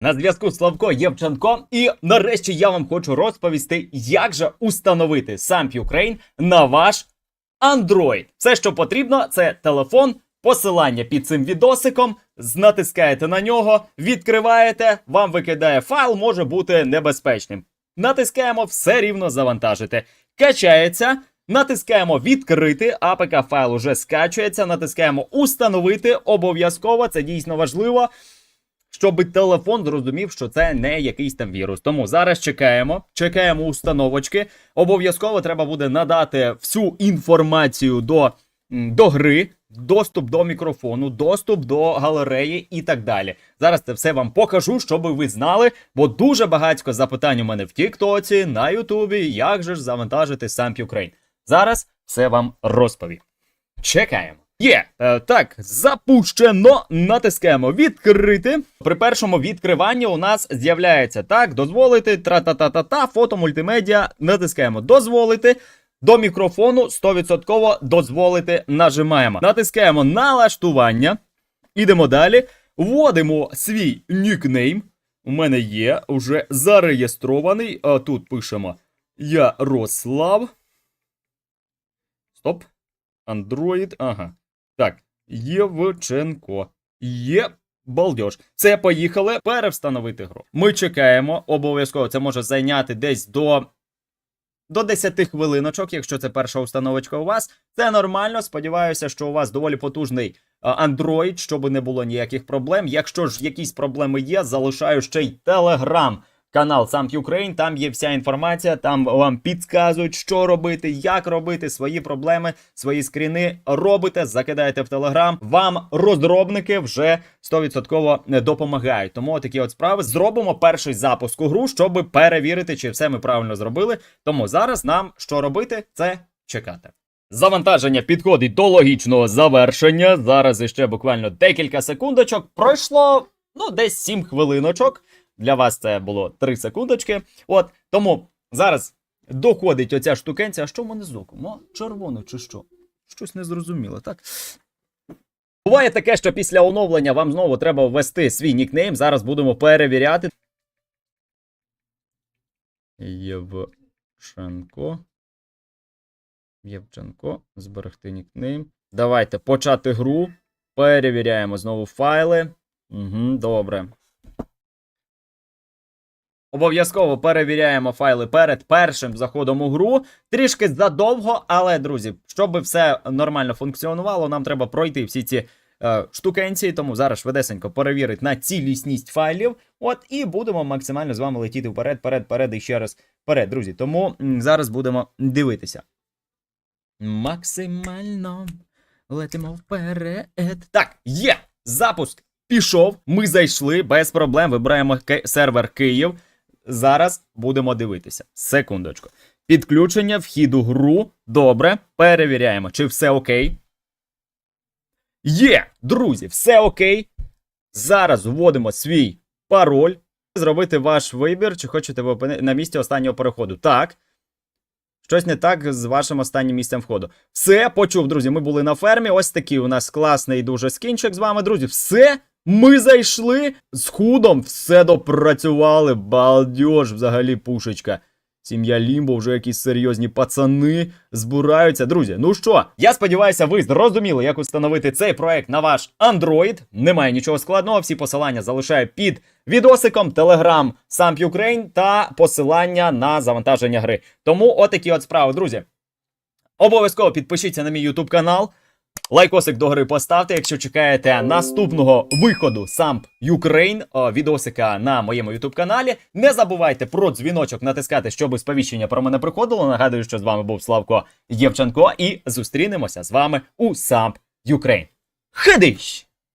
На зв'язку Славко Євченко, і нарешті я вам хочу розповісти, як же установити SAMP Ukraine на ваш Android. Все, що потрібно, це телефон, посилання під цим відосиком. Натискаєте на нього, відкриваєте, вам викидає файл, може бути небезпечним. Натискаємо все рівно завантажити. Качається. Натискаємо відкрити, APK файл уже скачується. Натискаємо установити. Обов'язково це дійсно важливо щоб телефон зрозумів, що це не якийсь там вірус. Тому зараз чекаємо, чекаємо установочки. Обов'язково треба буде надати всю інформацію до, до гри, доступ до мікрофону, доступ до галереї і так далі. Зараз це все вам покажу, щоб ви знали, бо дуже багатько запитань у мене в Тіктоці, на Ютубі, як же ж завантажити SAMP Ukraine. Зараз все вам розповім. Чекаємо. Є е, так, запущено. Натискаємо відкрити. При першому відкриванні у нас з'являється так, дозволити тра-та-та-та-та, фото мультимедіа. Натискаємо дозволити. До мікрофону 100% дозволити нажимаємо. Натискаємо налаштування. Ідемо далі. Вводимо свій нікнейм. У мене є вже зареєстрований. А тут пишемо Ярослав. Стоп. Android, ага. Так, Євченко. Є. Балдеж. Це поїхали перевстановити гру. Ми чекаємо. Обов'язково це може зайняти десь до. До 10 хвилиночок, якщо це перша установочка у вас. Це нормально. Сподіваюся, що у вас доволі потужний Android, щоб не було ніяких проблем. Якщо ж якісь проблеми є, залишаю ще й Telegram канал Самп Ukraine. Там є вся інформація, там вам підказують, що робити, як робити, свої проблеми, свої скріни робите, закидаєте в Телеграм. Вам розробники вже 100% допомагають. Тому такі от справи зробимо перший запуск у гру, щоб перевірити, чи все ми правильно зробили. Тому зараз нам що робити, це чекати. Завантаження підходить до логічного завершення. Зараз іще буквально декілька секундочок. Пройшло ну десь 7 хвилиночок. Для вас це було 3 секундочки. От тому зараз доходить оця штукенця. А що в мене з оком? О, червоне чи що? Щось незрозуміло, так? Буває таке, що після оновлення вам знову треба ввести свій нікнейм. Зараз будемо перевіряти. Євченко. Євченко. Зберегти нікнейм. Давайте почати гру. Перевіряємо знову файли. Угу, добре. Обов'язково перевіряємо файли перед першим заходом у гру. Трішки задовго, але, друзі, щоб все нормально функціонувало, нам треба пройти всі ці е, штукенції. Тому зараз швидесенько перевірить на цілісність файлів. От і будемо максимально з вами летіти вперед, вперед, вперед і ще раз вперед, друзі. Тому зараз будемо дивитися. Максимально летимо вперед. Так, є! Запуск пішов. Ми зайшли без проблем. Вибираємо сервер Київ. Зараз будемо дивитися. Секундочку. Підключення, вхід у гру. Добре. Перевіряємо, чи все окей. Є, друзі, все окей. Зараз вводимо свій пароль. Зробити ваш вибір, чи хочете ви опини- на місці останнього переходу. Так. Щось не так з вашим останнім місцем входу. Все, почув, друзі. Ми були на фермі. Ось такий у нас класний дуже скінчик з вами, друзі. Все. Ми зайшли з худом, все допрацювали. Балдеж, взагалі, пушечка. Сім'я Лімбо, вже якісь серйозні пацани збираються. Друзі, ну що, я сподіваюся, ви зрозуміли, як установити цей проект на ваш Android. Немає нічого складного. Всі посилання залишаю під відосиком, Telegram, Samp Ukraine та посилання на завантаження гри. Тому отакі от справи, друзі. Обов'язково підпишіться на мій YouTube канал. Лайкосик до гри поставте, якщо чекаєте наступного виходу Самп Ukraine відосика на моєму YouTube каналі. Не забувайте про дзвіночок натискати, щоб сповіщення про мене приходило. Нагадую, що з вами був Славко Євченко, і зустрінемося з вами у Самп Ukraine. Хидищ!